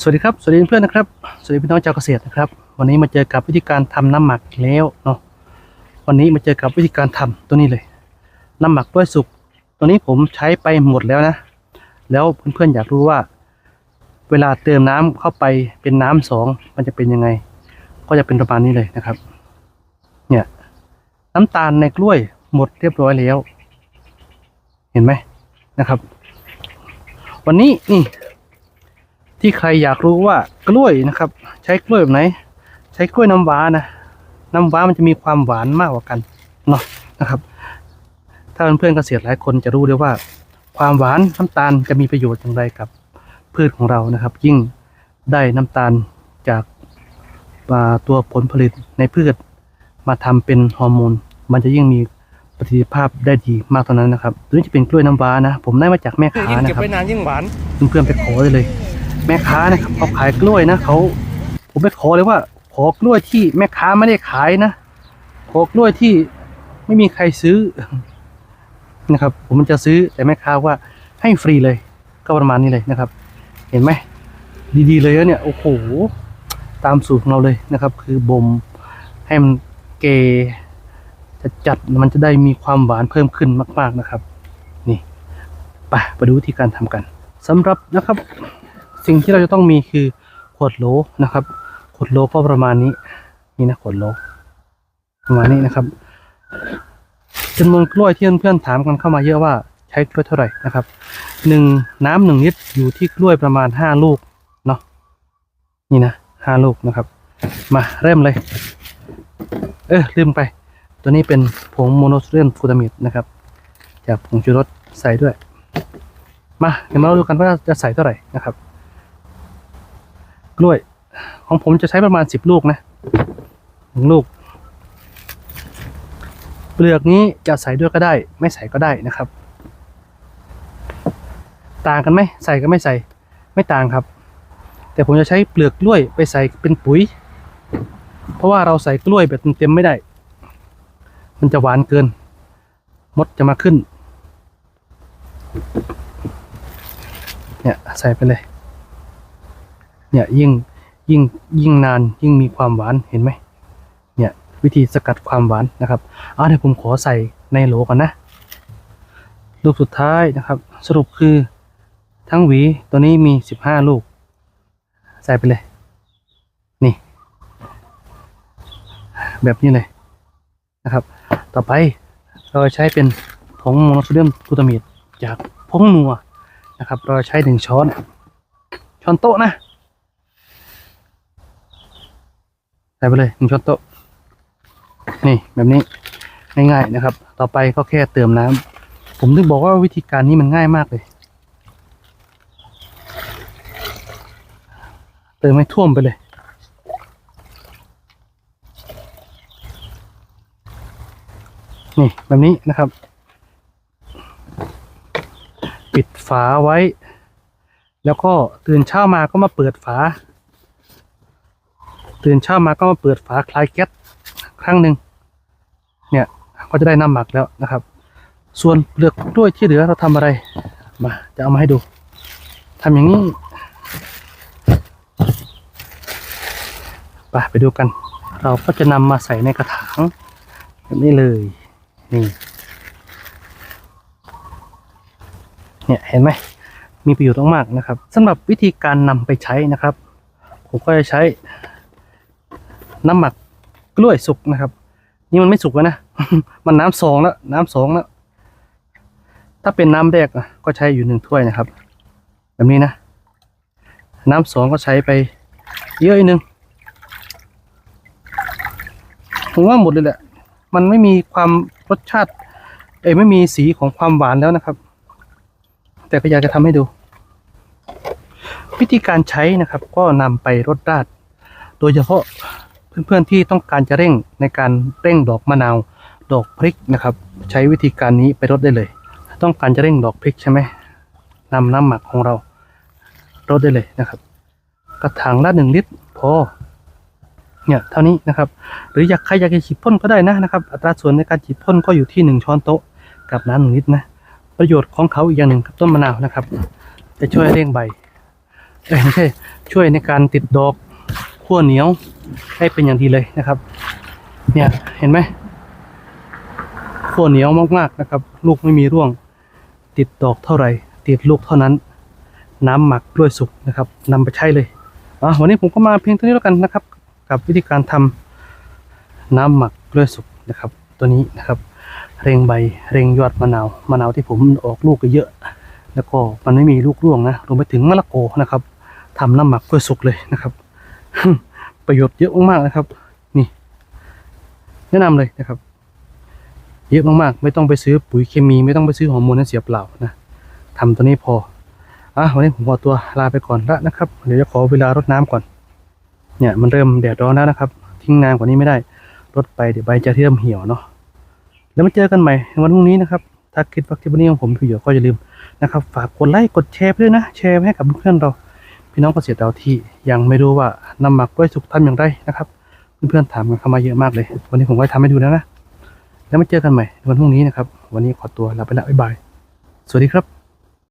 สวัสดีครับ สวัสดีเพื่อนนะครับ สวัสดีพี่น้องชาวเกษตรนะครับ วันนี้มาเจอกับวิธีการทำน้ำหมักอีกแล้วเนาะ วันนี้มาเจอกับวิธีการทำตัวนี้เลย น้ำหมักกล้วยสุก ตัวนี้ผมใช้ไปหมดแล้วนะ แล้วเพื่อนๆอยากรู้ว่า เวลาเติมน้ำเข้าไปเป็นน้ำสองมันจะเป็นยังไง ก็จะเป็นประมาณนี้เลยนะครับ เนี่ย น้ำตาลในกล้วยหมดเรียบร้อยแล้ว เห็นไหมนะครับ วันนี้นี่ ที่ใครอยากรู้ว่ากล้วยนะครับ ใช้กล้วยแบบไหน ใช้กล้วยน้ำว้านะ น้ำว้ามันจะมีความหวานมากกว่ากันเนาะนะครับ ถ้าเพื่อนๆเกษตรหลายคนจะรู้เลยว่า ความหวานน้ำตาลจะมีประโยชน์อย่างไรกับพืชของเรานะครับ ยิ่งได้น้ำตาลจากอ่าตัวผลผลิตในพืชมาทำเป็นฮอร์โมน มันจะยิ่งมีประสิทธิภาพได้ดีมากเท่านั้นนะครับตัวนี้จะเป็นกล้วยน้ำว้านะ ผมได้มาจากแม่ค้ายิ่งนะเก็บครับไว้นานยิ่งหวานเพื่อนๆไปขอได้เลย แม่ค้านะครับเขาขายกล้วยนะเขาผมไปขอเลยว่า ขอกล้วยที่แม่ค้าไม่ได้ขายนะขอกล้วยที่ไม่มีใครซื้อนะครับ ผมจะซื้อแต่แม่ค้าว่าให้ฟรีเลย ก็ประมาณนี้เลยนะครับ เห็นไหมดีๆเลยเนี่ยโอ้โหตามสูตรของเราเลยนะครับ คือบ่มให้มันเกจะจัดมันจะได้มีความหวานเพิ่มขึ้นมาก ๆนะครับ นี่ไปไปดูวิธีการทำกันสำหรับนะครับ สิ่งที่เราจะต้องมีคือขวดโหลนะครับ ขวดโหลก็ประมาณนี้ นี่นะขวดโหลประมาณนี้นะครับจำนวนกล้วยที่เพื่อนๆถามกันเข้ามาเยอะว่าใช้กล้วยเท่าไหร่นะครับหนึ่งน้ำหนึ่งลิตรอยู่ที่กล้วยประมาณห้าลูกเนาะนี่นะห้าลูกนะครับ มาเริ่มเลย เออลืมไป ตัวนี้เป็นผงโมโนโซเดียมกลูตามิดนะครับ จากผงชูรสใส่ด้วย มาเดี๋ยวมาดูกันว่าจะใส่เท่าไหร่นะครับ กล้วย ของผมจะใช้ประมาณสิบลูกนะหนึ่งลูก เปลือกนี้จะใส่ด้วยก็ได้ ไม่ใส่ก็ได้นะครับ ต่างกันไหมใส่กับไม่ใส่ ไม่ต่างครับ แต่ผมจะใช้เปลือกกล้วยไปใส่เป็นปุ๋ย เพราะว่าเราใส่กล้วยแบบเต็มๆไม่ได้ มันจะหวานเกิน มดจะมาขึ้น เนี่ย ใส่ไปเลย เนี่ยยิ่งยิ่งยิ่งนานยิ่งมีความหวานเห็นไหมเนี่ยวิธีสกัดความหวานนะครับเอาเดี๋ยวผมขอใส่ในโหลก่อนนะลูกสุดท้ายนะครับ สรุปคือทั้งหวีตัวนี้มีสิบห้าลูก ใส่ไปเลย นี่ แบบนี้เลยนะครับ ต่อไปเราจะใช้เป็นผงโมโนโซเดียมกลูตามิดจากผงนัวนะครับ เราใช้หนึ่งช้อน ช้อนโต๊ะนะ ใส่ไปเลยหนึ่งช้อนโต๊ะนี่แบบนี้ง่ายๆนะครับ ต่อไปก็แค่เติมน้ำผมถึงบอกว่าวิธีการนี้มันง่ายมากเลย เติมให้ท่วมไปเลย นี่แบบนี้นะครับ ปิดฝาไว้ แล้วก็ตื่นเช้ามาก็มาเปิดฝา ตื่นเช้ามาก็มาเปิดฝาคลายแก๊สครั้งหนึ่งเนี่ยก็จะได้น้ำหมักแล้วนะครับ ส่วนเปลือกกล้วยที่เหลือเราทำอะไรมาจะเอามาให้ดูทำอย่างนี้ไปไปดูกัน เราก็จะนำมาใส่ในกระถางแบบนี้เลยนี่เนี่ยเห็นไหมมีประโยชน์มากๆนะครับสำหรับวิธีการนำไปใช้นะครับ ผมก็จะใช้ น้ำหมักกล้วยสุกนะครับ นี่มันไม่สุกแล้วนะ มันน้ำสองแล้ว น้ำสองแล้ว ถ้าเป็นน้ำแรกก็ใช้อยู่หนึ่งถ้วยนะครับ แบบนี้นะ น้ำสองก็ใช้ไปเยอะอีกนึงผมว่าหมดเลยแหละ มันไม่มีความรสชาติ เอ้ไม่มีสีของความหวานแล้วนะครับ แต่ก็อยากจะทำให้ดู วิธีการใช้นะครับ ก็นำไปรดราด โดยเฉพาะ เพื่อนๆที่ต้องการจะเร่งในการเร่งดอกมะนาว ดอกพริกนะครับ ใช้วิธีการนี้ไปรดได้เลย ต้องการจะเร่งดอกพริกใช่ไหมนำน้ำหมักของเรารดได้เลยนะครับ กระถางละหนึ่งลิตรพอเนี่ยเท่านี้นะครับ หรืออยากใครอยากจะฉีดพ่นก็ได้นะนะครับ อัตราส่วนในการฉีดพ่นก็อยู่ที่หนึ่งช้อนโต๊ะกับน้ำหนึ่งลิตรนะ ประโยชน์ของเขาอีกอย่างหนึ่งกับต้นมะนาวนะครับ จะช่วยเร่งใบไม่ใช่ช่วยในการติดดอก ขั้วเหนียวให้เป็นอย่างดีเลยนะครับ เนี่ยเห็นไหมขั้วเหนียวมากๆนะครับ ลูกไม่มีร่วง ติดดอกเท่าไหร่ ติดลูกเท่านั้น น้ำหมักกล้วยสุกนะครับนำไปใช้เลยอะวันนี้ผมก็มาเพียงเท่านี้แล้วกันนะครับ กับวิธีการทำน้ำหมักกล้วยสุกนะครับ ตัวนี้นะครับเร่งใบเร่งยอดมะนาวมะนาวที่ผมออกลูกก็เยอะ แล้วก็มันไม่มีลูกร่วงนะรวมไปถึงมะละกอนะครับทำน้ำหมักกล้วยสุกเลยนะครับ ประโยชน์เยอะมากๆนะครับ นี่ แนะนำเลยนะครับ เยอะมากๆ ไม่ต้องไปซื้อปุ๋ยเคมี ไม่ต้องไปซื้อฮอร์โมนนั้นเสียเปล่านะทำตัวนี้พออะวันนี้ผมขอตัวลาไปก่อนละนะครับ เดี๋ยวจะขอเวลารดน้ำก่อน เนี่ยมันเริ่มแดดร้อนแล้วนะครับ ทิ้งนานกว่านี้ไม่ได้รดไปเดี๋ยวใบจะเริ่มเหี่ยวเนาะแล้วมาเจอกันใหม่ในวันพรุ่งนี้นะครับ ถ้าคิดว่าคลิปวันนี้ของผมประโยชน์ก็อย่าลืมนะครับ ฝากกดไลค์กดแชร์ไปด้วยนะ แชร์ให้กับเพื่อนเรา พี่น้องเกษตรเราที่ยังไม่รู้ว่านำหมักกล้วยสุกทำอย่างไรนะครับ เพื่อนๆถามกันเข้ามาเยอะมากเลย วันนี้ผมก็ทำให้ดูแล้วนะ แล้วมาเจอกันใหม่วันพรุ่งนี้นะครับ วันนี้ขอตัวลาไปละบ๊ายบาย สวัสดีครับ